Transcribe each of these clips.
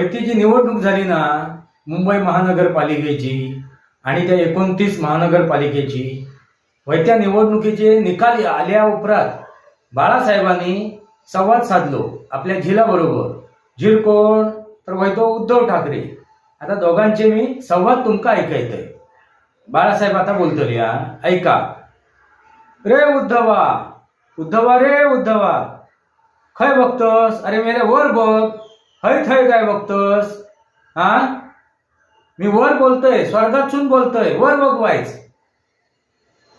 जाले वैती जी निवडणूक झाली ना मुंबई महानगरपालिकेची आणि त्या एकोणतीस महानगरपालिकेची वैत्या निवडणुकीचे निकाल आल्या उपरांत बाळासाहेबांनी संवाद साधलो आपल्या झिलाबरोबर झील कोण? तर वैतो उद्धव ठाकरे. आता दोघांचे मी संवाद तुमका ऐकायचंय बाळासाहेब आता बोलतले हा. ऐका. रे उद्धवा उद्धवा रे उद्धवा. खय बघतोस? अरे मेरे वर बघ. हय थय काय बघतोस. हा? मी वर बोलतोय स्वर्गातून बोलतोय वर बघवायच.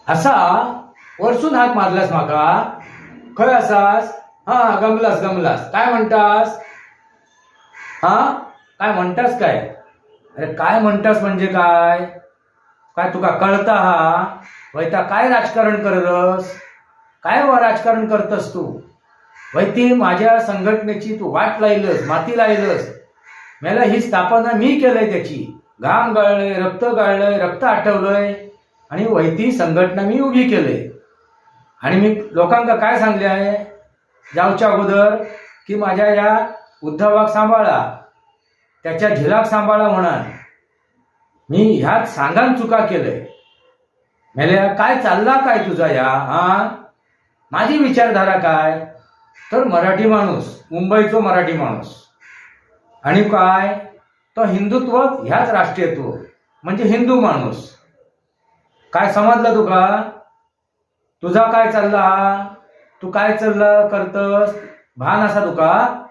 असा वरसून हात मारलास माका? खय असास? हा गमलास गमलास. काय म्हणतास? हा? काय म्हणतास काय? अरे काय म्हणतास म्हणजे काय? काय तुका कळता हा? वैता काय राजकारण करतस? काय राजकारण करतस तू? वैते माझ्या संघटनेची तू वाट लायलस माती लायलस मला ही स्थापना मी केलंय त्याची. घाम गाळलंय रक्त गाळलंय रक्त आठवलंय. आणि वैती संघटना मी उभी केलंय. आणि मी लोकांना काय सांगले आहे? जाऊच्या अगोदर की माझ्या या उद्धवाक सांभाळा त्याच्या झिलाक सांभाळा म्हणान मी ह्यात सांगान चुका केलंय. मेल्या काय चालला काय तुझा या हा? माझी विचारधारा काय? तर मराठी माणूस मुंबईचो मराठी माणूस. आणि काय? तो हिंदुत्व ह्याच राष्ट्रीयत्व. म्हणजे हिंदू माणूस. काय समजलं तुका? तुझा काय चालला? तू काय चाललं करतस? भान असा तुका?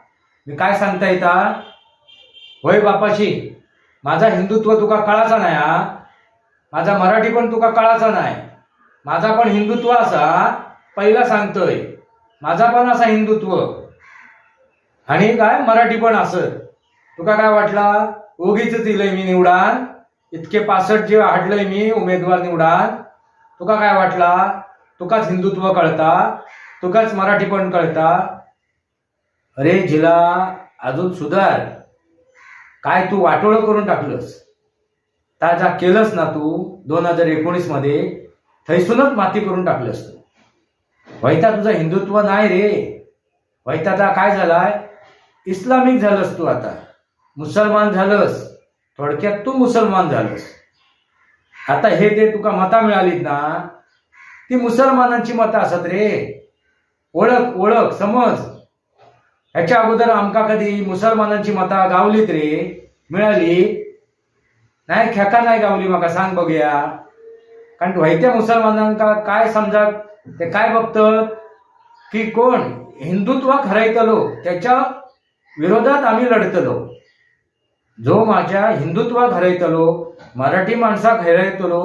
मी काय सांगता येता होय बापाशी माझा हिंदुत्व तुका कळाचा नाही हा? माझा मराठी पण तुका कळाचा नाही. माझा पण हिंदुत्व असा पहिला सांगतोय. माझा पण असा हिंदुत्व. आणि काय? मराठी पण असं. तुका काय वाटला? उगीच दिलंय मी निवडान. इतके पासष्ट जे हाडलंय मी उमेदवार निवडान. तुका काय वाटला? तुकाच हिंदुत्व कळता. तुकाच मराठी पण कळता. अरे जिला अजून सुधार. काय तू वाटोळं करून टाकलंस? ताजा केलंस ना तू दोन हजार एकोणीसमध्ये थैसूनच माती करून टाकलंस तू. वैता तुझं हिंदुत्व नाही रे. वैताचा काय झालाय? इस्लामिक झालंस तू आता. मुसलमान झालंस. थोडक्यात तू मुसलमान झालंस. आता हे ते तुका मता मिळालीत ना ती मुसलमानांची मतं असत रे. ओळख ओळख समज. ह्याच्या अगोदर आमका कधी मुसलमानांची मता गावलीत रे. मिळाली? नाही खेका नाही गावली म्हाका सांग बघूया. कारण व्हायत्या मुसलमानांका काय समजा ते काय बघतं? की कोण? हिंदुत्व खरायतलो त्याच्या विरोधात आम्ही लढतलो. जो माझ्या हिंदुत्व खरयतलो मराठी माणसा खरयतलो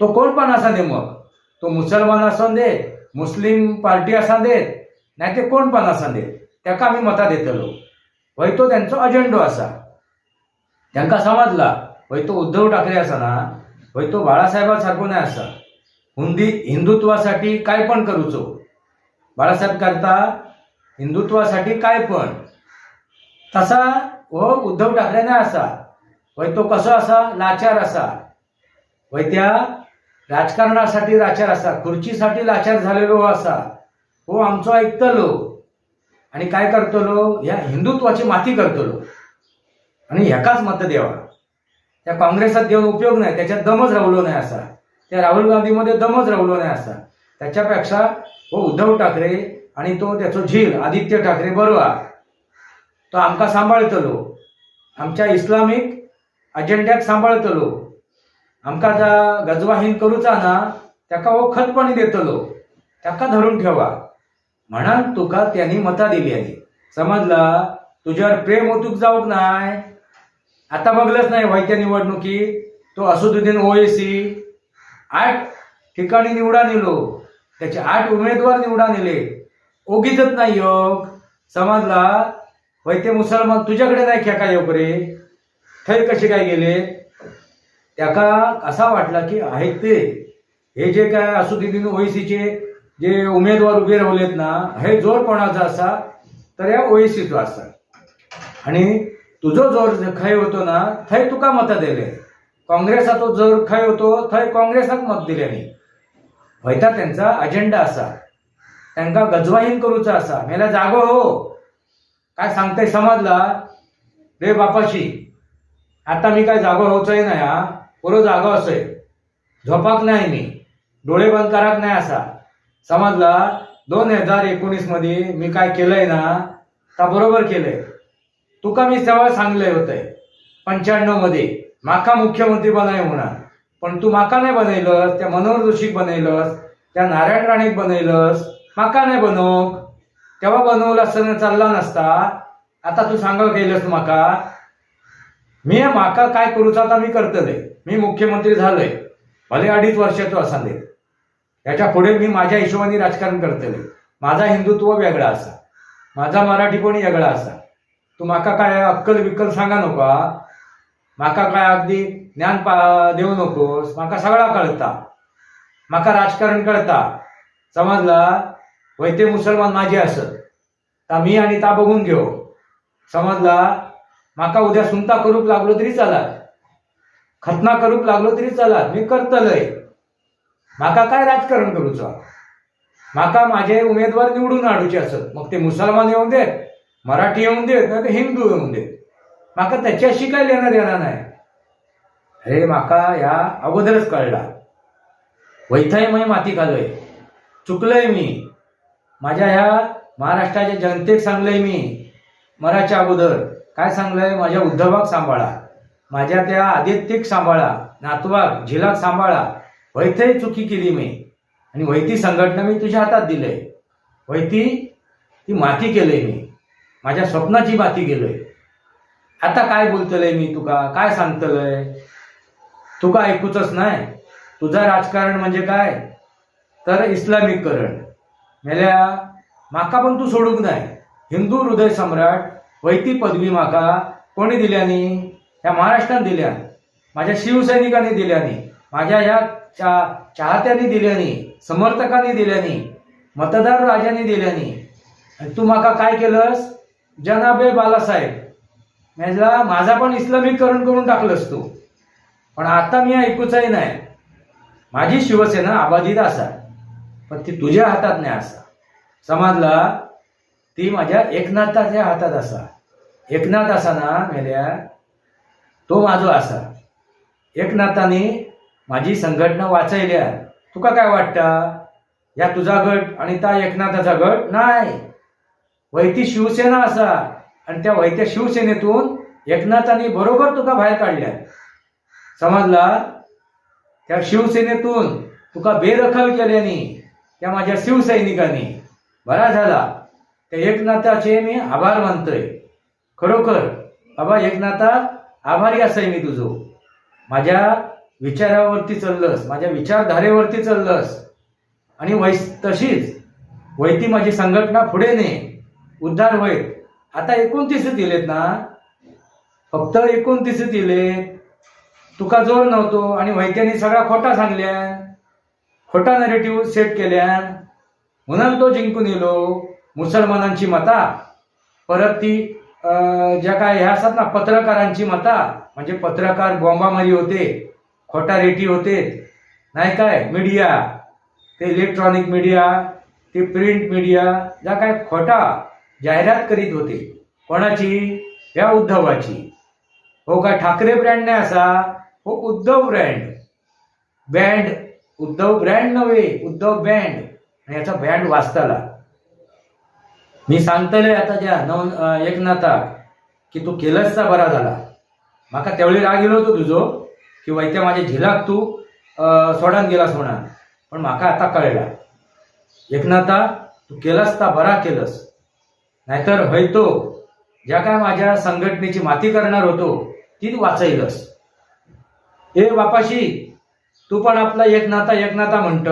तो कोण पण असा दे मग? तो मुसलमान असून दे मुस्लिम पार्टी असा देत नाही ते कोण पण असा देत त्याका आम्ही मतां देतलो. वय तो त्यांचो अजेंडो असा. त्यांका समजला वय तो उद्धव ठाकरे असा ना वय तो बाळासाहेबा सारखो नाही असा. हुंदी हिंदुत्वासाठी काय पण करूचो बाळासाहेब करता हिंदुत्वासाठी काय पण. तसा हो उद्धव ठाकरे नाही असा. वय तो कसो असा? लाचार असा. वय त्या राजकारणासाठी लाचार असा. खुर्चीसाठी लाचार झालेलो असा. हो आमचो ऐकतलो. आणि काय करतलो? ह्या हिंदुत्वाची माती करतलो. आणि ह्याकाच मत द्यावा त्या काँग्रेसात देऊन उपयोग नाही त्याच्यात दमच रावलो नाही असा. त्या राहुल गांधीमध्ये दमच रावलो नाही असा. त्याच्यापेक्षा हो उद्धव ठाकरे आणि तो त्याचो झील आदित्य ठाकरे बरोबर. तो आमका सांभाळतलो. आमच्या इस्लामिक अजेंड्याक सांभाळतलो. आमका जा गजवाहीन करूचा ना त्याका हो खतपणी देतलो. त्याका धरून ठेवा. म्हणान तुका त्यांनी मता दिली आहे. समजला? तुझ्यावर प्रेम ओतूक जाऊक नाही आता बघलंच नाही व्हायच्या निवडणुकीत. तो असुद्दीन ओएसी आठ ठिकाणी निवडा नेलो. त्याचे आठ उमेदवार निवडा नेले. ओगीतच नाही योग. समजला वैते मुसलमान तुझ्याकडे नाही खेका योग रे थंय कसे काय गेले? त्याका असा वाटला की आहेत ते. हे जे काय असू असुद्दीन ओएसीचे जे उमेदवार उभे राहिलेत ना हे जोर कोणाचा असा? तर या ओएसीचो असा. आणि तुझो जोर खंय होतो ना थंय तुका मतं दिले काँग्रेसाचो जर खंय होतो थंय काँग्रेसाक मत दिले नाही. वयता त्यांचा अजेंडा असा. त्यांका गजवाहीन करूचा असा. मेला जागो हो. काय सांगते समजला? रे बापाशी. आता मी काय जागो होचय नाही हा पुरो जागो असोय झोपाक नाही मी. डोळे बंद कराक नाही असा. समजला दोन हजार एकोणीसमध्ये मी काय केलंय ना? ता बरोबर केलंय. तुका मी तेव्हा सांगलंय होतंय. पंच्याण्णवमध्ये माका मुख्यमंत्री बनाय होणार पण तू माका नाही बनयलस त्या मनोहर जोशीक बनयलस त्या नारायण राणेक बनयलंस माका नाही बनवक. तेव्हा बनवलं असताना चालला नसता. आता तू सांगा केलंस माका. मी माका काय करूचा आता मी करतले मी मुख्यमंत्री झालोय. भले अडीच वर्षाचो असाले त्याच्या पुढे मी माझ्या हिशोबाने राजकारण करतले माझा हिंदुत्व वेगळा असा. माझा मराठीपणी वेगळा असा. तू माका काय अक्कल विक्कल सांगा नका. माका काय अगदी ज्ञान पा देऊ नकोस माका सगळा कळता. माका राजकारण कळता. समजला? वैते मुसलमान माझे असत ता मी आणि ता बघून घेऊ. समजला? माका उद्या सुनता करूक लागलो तरी चालात. खतना करूक लागलो तरी चालात. मी करतलय. माका काय राजकारण करूचा? माका माझे उमेदवार निवडून हाडूचे असत मग ते मुसलमान येऊन देत मराठी येऊन देत नाही ते हिंदू येऊन देत. माका त्याच्याशी काय लेणं देणार नाही. अरे माका ह्या अगोदरच कळला. वैथाईमय माती खालोय चुकलंय मी. माझ्या ह्या महाराष्ट्राच्या जनतेक सांगलंय मी. मराच्या अगोदर. काय सांगलंय? माझ्या उद्धवाक सांभाळा. माझ्या त्या आदित्यक सांभाळा. नातवाक झिलाक सांभाळा. वैथय चुकी केली मी. आणि वैती संघटना मी तुझ्या हातात दिलंय. वैती ती माती केलंय मी. माझ्या स्वप्नाची माती केलंय. आता काय बोलतलंय मी तुका? काय सांगतलंय? तुका ऐकूचच नाही. तुझं राजकारण म्हणजे काय? तर इस्लामिककरण मेल्या माका पण तू सोडूक नाही. हिंदू हृदय सम्राट वैती पदवी माका कोणी दिल्यानी? ह्या महाराष्ट्रात दिल्या माझ्या शिवसैनिकांनी दिल्यानी. माझ्या ह्या चा चाहत्यांनी दिल्यानी. समर्थकांनी दिल्यानी. मतदार राजांनी दिल्यानी. आणि तू माका काय केलंस? जनाबे बालासाहेब. म्हणजे माझा पण इस्लामिकरण करून टाकलंस तू. पण आता मी ऐकूचही नाही. माझी शिवसेना अबाधित असा पण ती तुझ्या हातात नाही असा. समजला? ती माझ्या एकनाथाच्या हातात असा. एकनाथ असा ना मेल्या तो माझो असा. एकनाथाने माझी संघटना वाचयल्या तुका काय वाटता? या तुझा गट आणि त्या एकनाथाचा गट? नाही. वैती शिवसेना असा. आणि त्या वैत्या शिवसेनेतून एकनाथांनी बरोबर तुका बाहेर काढल्या समजला? त्या शिवसेनेतून तुका बेदखल केल्याने त्या माझ्या शिवसैनिकांनी. बरा झाला. त्या एकनाथाचे मी आभार मानतोय. खरोखर बाबा एकनाथा आभारी असाय मी तुझो. माझ्या विचारावरती चाललंस माझ्या विचारधारेवरती चाललंस. आणि वै तशीच वैती माझी संघटना पुढे ने उद्धार होईल. आता एकोणतीस दिलेत ना. फक्त एकोणतीस दिले. तुका जोर नव्हतो आणि वैद्यांनी सगळा खोटा सांगल्या खोटा नरेटिव्ह सेट केल्यान म्हणून तो जिंकून येलो. मुसलमानांची मता. परत ती ज्या काय ह्या असतात ना पत्रकारांची मता. म्हणजे पत्रकार बॉम्बामारी होते खोटा रेटी होते. नाही काय? मीडिया. ते इलेक्ट्रॉनिक मीडिया ते प्रिंट मीडिया ज्या काय खोटा जाहिरात करीत होते. कोणाची? या उद्धवाची. हो काय ठाकरे ब्रँड नाही असा? हो Uddhav brand band Uddhav brand नव्हे उद्धव बँड आणि याचा बँड वाचताला. मी सांगतले आता ज्या नव एकनाथा की तू केलंचचा बरा झाला. माका त्यावेळी राग येलो होतो तुझो की वैत्या माझ्या झिलाक तू सोडान गेलास म्हणा पण माका आता कळला. एकनाथा तू केलंस ता बरा केलंस. नाहीतर हयतो ज्या काय माझ्या संघटनेची माती करणार होतो ती वाचयलस ए बापाशी तू पण आपला एकनाथा एकनाथा म्हणत.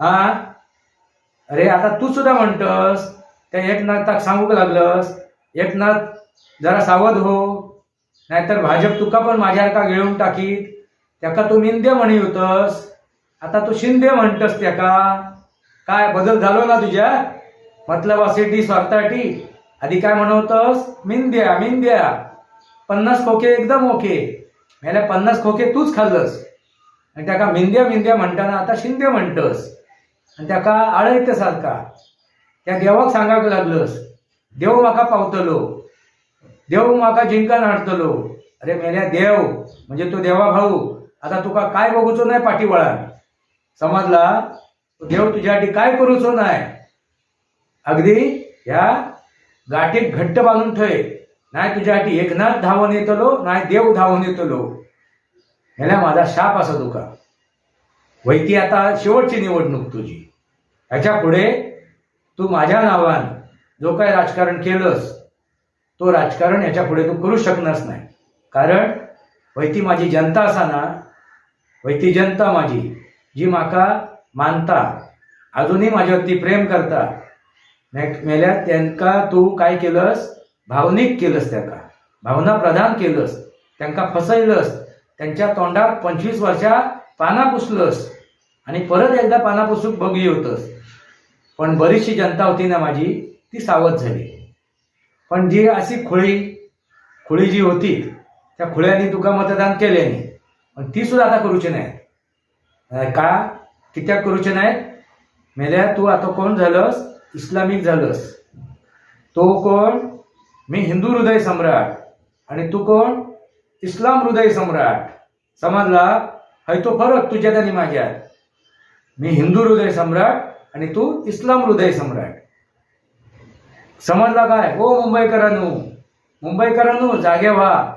हा? अरे आता तू सुद्धा म्हणतस त्या एकनाथाक सांगू लागलंस. एकनाथ जरा सावध हो. नाहीतर भाजप तुका पण माझ्यासारखा गिळून टाकीत. त्याका तू मिंदे म्हणी होतस. आता तू शिंदे म्हणतस त्याका. काय बदल झालो ना तुझ्या? मतलब असेटी स्वार्थाटी आधी काय म्हणवतस मिंद्या मिंद्या. पन्नास खोके एकदम ओके. मेल्या पन्नास खोके तूच खाल्लंस. आणि त्याका मिंद्या मिंद्या म्हणताना आता शिंदे म्हणतस. आणि त्याका आळयते सारखा त्या देवाक सांगाक लागलंस. देव म्हाका पावतलो. देव म्हाका जिंकन हाडतलो अरे मेल्या देव म्हणजे तो देवा भाऊ. आता तुका काय बघूचो नाही पाठीवळान समजला? देव तुझ्यासाठी काय करूचो नाही? अगदी ह्या गाठीत घट्ट बांधून ठेव. नाही तुझ्यासाठी एकनाथ धावून येतलो नाही देव धावून येतलो. ह्याला माझा शाप असा तुका वैती आता शेवटची निवडणूक तुझी. ह्याच्या पुढे तू माझ्या नावान जो काय राजकारण केलंस तो राजकारण ह्याच्या पुढे तू करू शकणारच नाही. कारण वैती माझी जनता असा ना वैती जनता माझी जी म्हाका मानता अजूनही माझ्यावरती प्रेम करता मेल्या मेल्यार त्यांका तू काय केलंस? भावनिक केलंस त्यांना भावना प्रदान केलंस. त्यांका फसयलंस त्यांच्या तोंडात पंचवीस वर्षा पाना पुसलंस. आणि परत एकदा पाना पुसूक बघी होतस. पण बरीचशी जनता होती ना माझी ती सावध झाली. पण जी अशी खुळी खुळी जी होती त्या खुळ्यांनी तुका मतदान केले नाही. पण ती सुद्धा आता करूची नाही का? कित्याक करूचे नाहीत? मेल्या तू आता कोण झालंस? इस्लामिक झालंस. तो कोण? मी हिंदू हृदय सम्राट. आणि तू कोण? इस्लाम हृदय सम्राट. समजला? हय तो फरक तुझ्यात आणि माझ्यात. मी हिंदू हृदय सम्राट आणि तू इस्लाम हृदय सम्राट. समजला काय? ओ मुंबईकरांनो. मुंबईकरांनो जागे व्हा.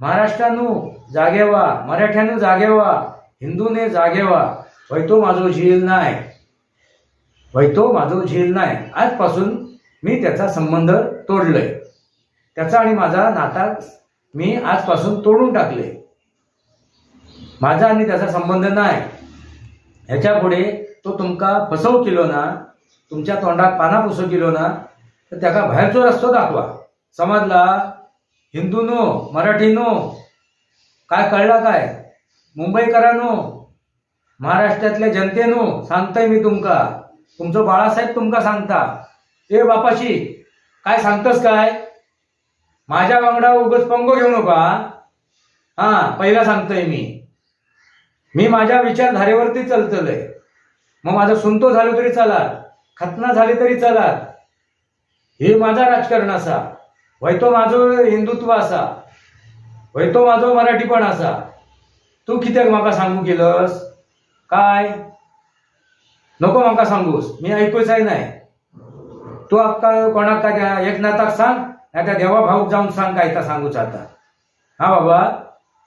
महाराष्ट्रानू जागे व्हा. मराठ्यानं जागे व्हा. हिंदूने जागे व्हा. होय तो माझो झील नाही. वैतो तो माझो झील नाही आजपासून मी त्याचा संबंध तोडलोय. त्याचा आणि माझा नाता मी आजपासून तोडून टाकले माझा आणि त्याचा संबंध नाही ह्याच्या पुढे तो तुमका फसव केलो ना तुमच्या तोंडात पाना पुसव केलो ना तर त्याका बाहेरचो रस्तो दाखवा. समजला? हिंदूनो मराठीनो काय कळला काय? मुंबईकरांनो महाराष्ट्रातल्या जनतेनो सांगतोय मी तुमका. तुमचं बाळासाहेब तुमका सांगता. ए बापाशी काय सांगतस काय? माझ्या वांगडा उगच पंगो घेऊ नका हा? पहिला सांगतोय मी. मी माझ्या विचारधारेवरती चलतलंय मग माझं सुनतो झालो तरी चालात खतना झाले तरी चालात हे माझा राजकारण असा. वैतो माझं हिंदुत्व असा. वैतो माझं मराठीपण असा. तू कित्याक म्हाका सांगू केलंस? काय? नको म्हाका सांगूस. मी ऐकूचाय नाही. तू अक्का कोणाक काय एक एकनाथाक सांग नाही देवा भाऊक जाऊन सांग काय सांगूच आता. हा बाबा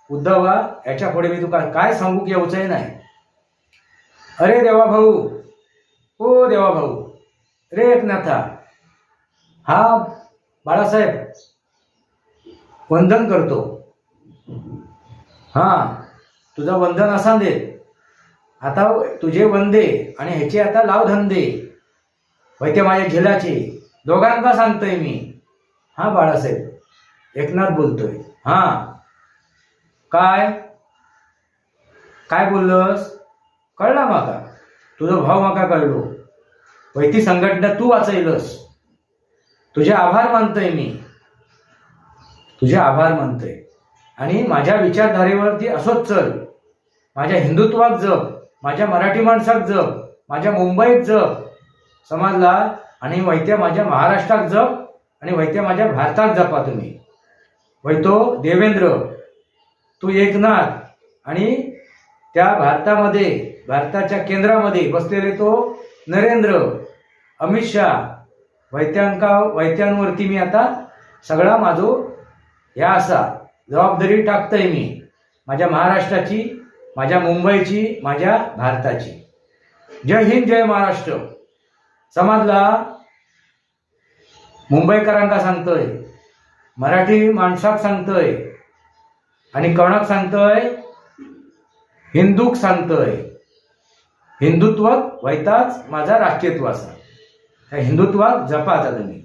उद्धवा याच्यापुढे मी तुका काय सांगू की नाही. अरे देवा भाऊ ओ देवा भाऊ रे एकनाथा हा बाळासाहेब वंदन करतो. हा तुझा वंदन असा दे आता तुझे वंदे आणि ह्याचे आता लाव धंदे वैते माझ्या झिलाचे. दोघांना सांगतोय मी. हा बाळासाहेब. एकनाथ बोलतोय. हा. काय? काय बोललंस? कळला माका? तुझा भाव माका कळलो. वैती संघटना तू वाचयलस तुझे आभार मानतोय मी. तुझे आभार मानतोय. आणि माझ्या विचारधारेवरती असोच चल. माझ्या हिंदुत्वात जप. माझ्या मराठी माणसाक जप माझ्या मुंबईत जप समजला आणि वैत्या माझ्या महाराष्ट्रात जप आणि वैत्या माझ्या भारतात जपा तुम्ही. वैतो देवेंद्र तू एकनाथ आणि त्या भारतामध्ये भारताच्या केंद्रामध्ये बसलेले तो नरेंद्र अमित शहा वैत्यांका वैत्यांवरती मी आता सगळा माझो ह्या असा जबाबदारी टाकतंय मी. माझ्या महाराष्ट्राची माझ्या मुंबईची माझ्या भारताची. जय हिंद जय महाराष्ट्र. समजला मुंबईकरांका सांगतोय मराठी माणसाक सांगतोय आणि कणाक सांगतोय हिंदूक सांगतोय. हिंदुत्व वैताच माझा राष्ट्रीयत्व असा. त्या हिंदुत्वाक जपा तुम्ही